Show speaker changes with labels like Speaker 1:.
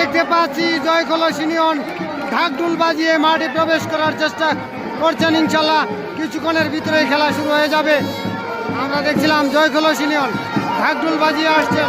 Speaker 1: দেখতে পাচ্ছি জয় জয়খোলস ইউনিয়ন, ঢাকঢুল বাজিয়ে মাঠে প্রবেশ করার চেষ্টা করছেন ইনশাল্লাহ কিছুক্ষণের ভিতরে খেলা শুরু হয়ে যাবে। আমরা দেখছিলাম জয় জয়খোলস ইউনিয়ন, ঢাকঢুল বাজিয়ে আসছেন।